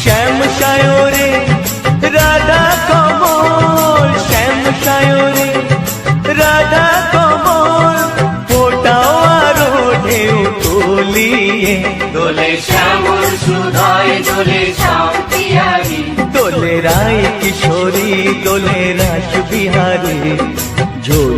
শ্যাম সায়রে রাধা কমল শ্যাম সায়রে রাধা কমল ফোটাও আরও ঢেউ তুলিয়ে দোলে শ্যামল সুধায় দোলে শান্তিয়ারি দোলে রায় কিশোরী দোলে রাস বিহারী ঝোলন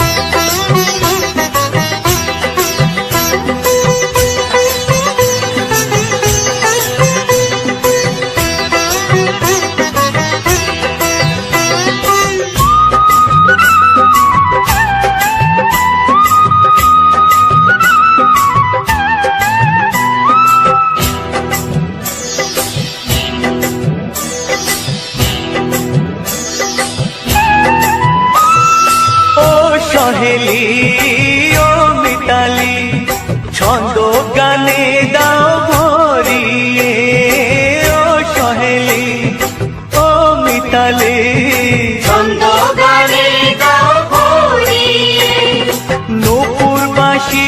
সহেলি ও মিতালি ছন্দ গানে দাও ভরিয়ে ও সহেলি ও মিতালি। ছন্দ গানে দাও ভরিয়ে। নূপুর বাসি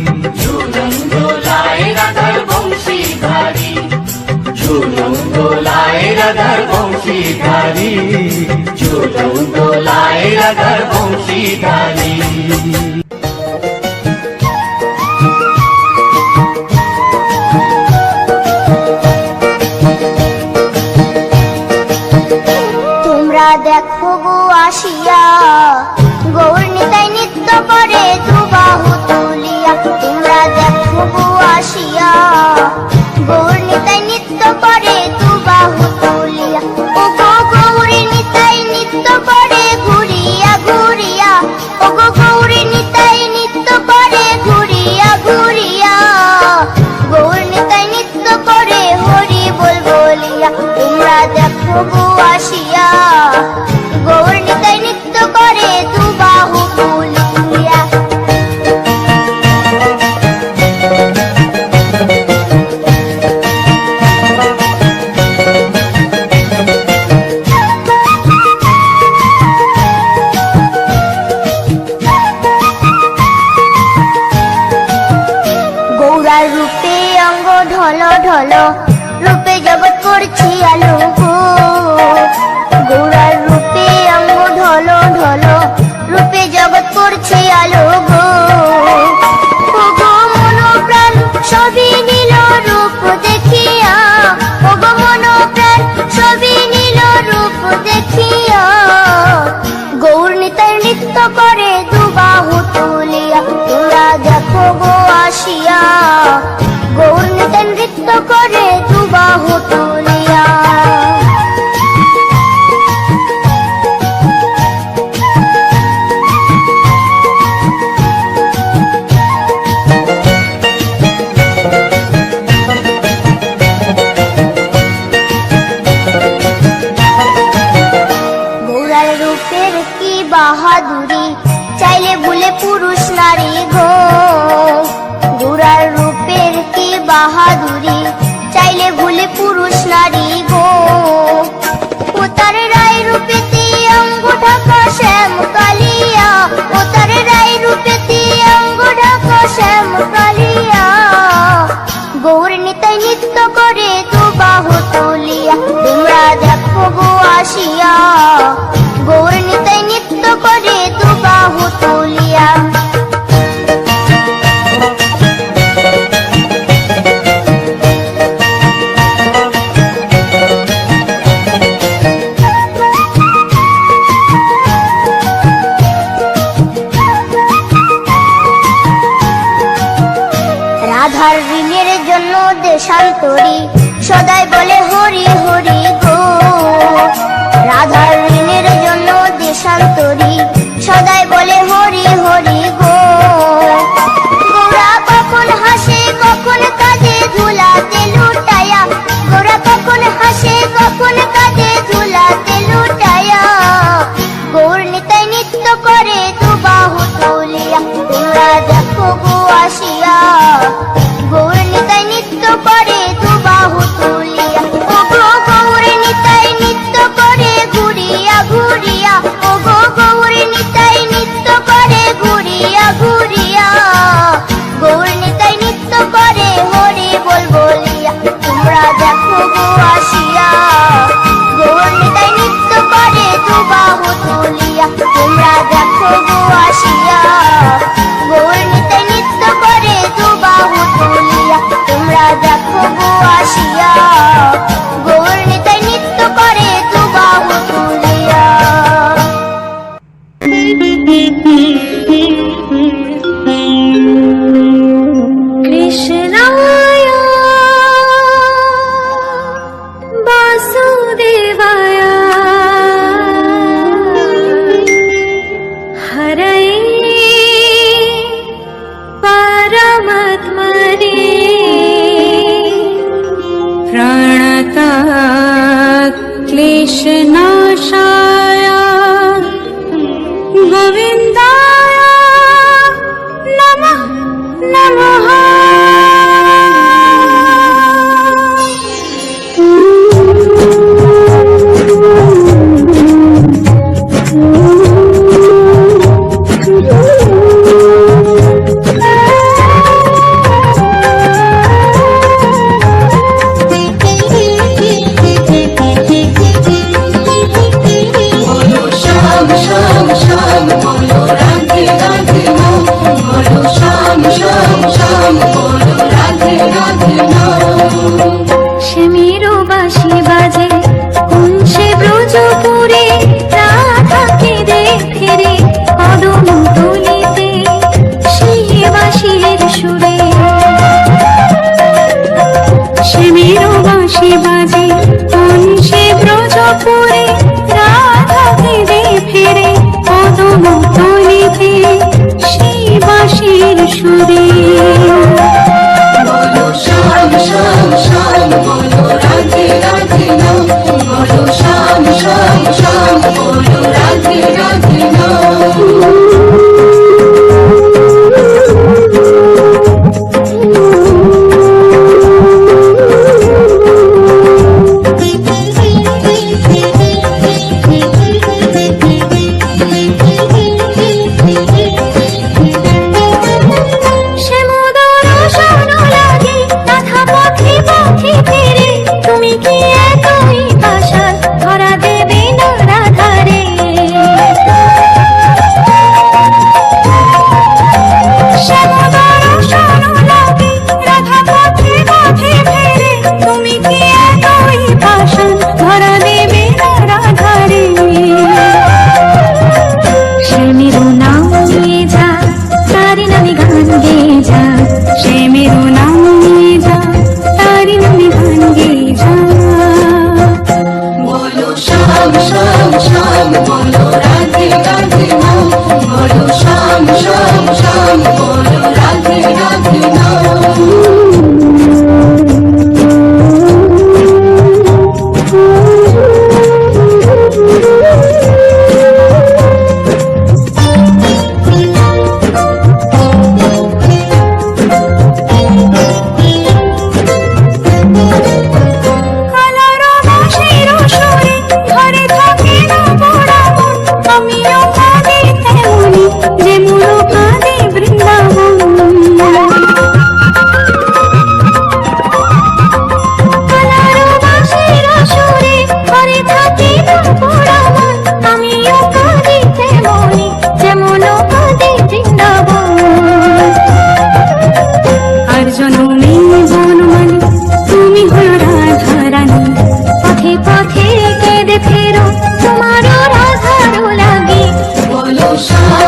দোলায় রাধার বংশীধারী ঝুলন দোলায় রাধার বংশীধারী। তোমরা দেখো গো আসিয়া শান্তরি সদাই বলে হরি হরি গো। রাধার ঋণের জন্য দেশান্তরি সদাই বলে হরি হরি গো। গোরা কখন হাসে, কখন কাঁদে, ধুলাতে লুটায়া। গোরা কখন হাসে, কখন কাঁদে, ধুলাতে লুটায়া। গৌর নিতাই নৃত্য করে fogo, acho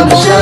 감사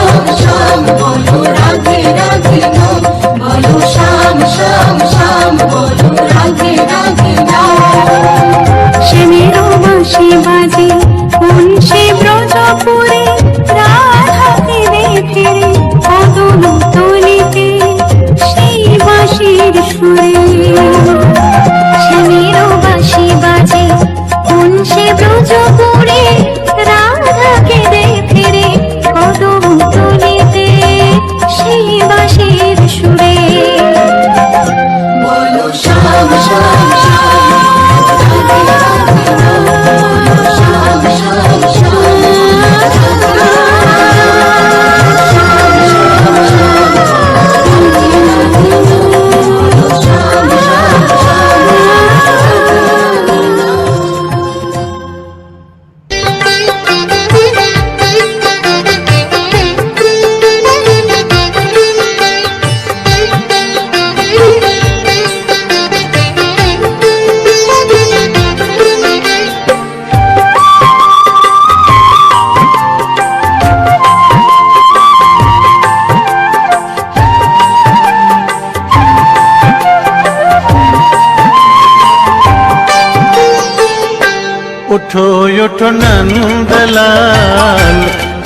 নন্দলাল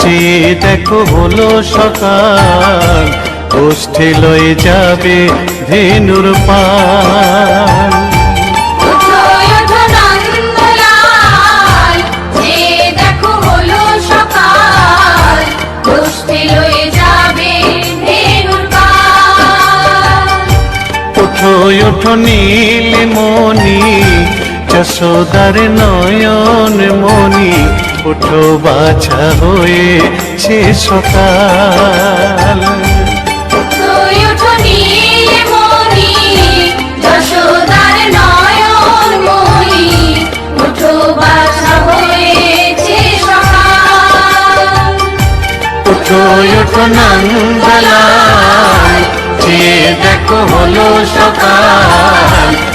চেয়ে দেখো হলো সকাল গোষ্ঠী লয়ে যাবে ধেনুর পাল। ওঠো ওঠো নন্দলাল যে যশোদার নয়ন মণি ওঠো বাছা বাছা হয়েছে সকাল। ওঠো ওঠো যে দেখো হলো সকাল।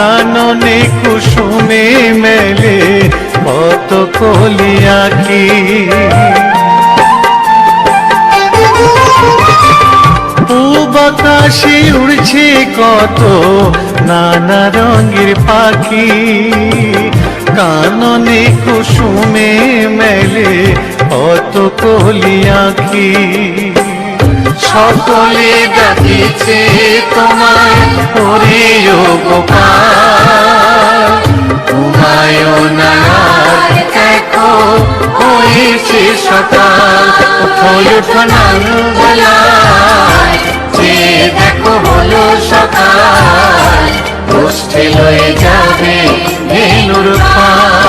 কাননে কুসুমে মেলে, কত কলি আঁকি পূব আকাশে উড়ছে কত নানা রঙের পাখি। কাননে কুসুমে মেলে, কত কলি আঁখি সকলে ডাকিছে তোমায় হরিও গোপাল। হেসে সকাল উঠল উঠো নাঙ্গলায় যে দেখো হলো সকাল গোষ্ঠী লয়ে যাবে ধেনুর পাল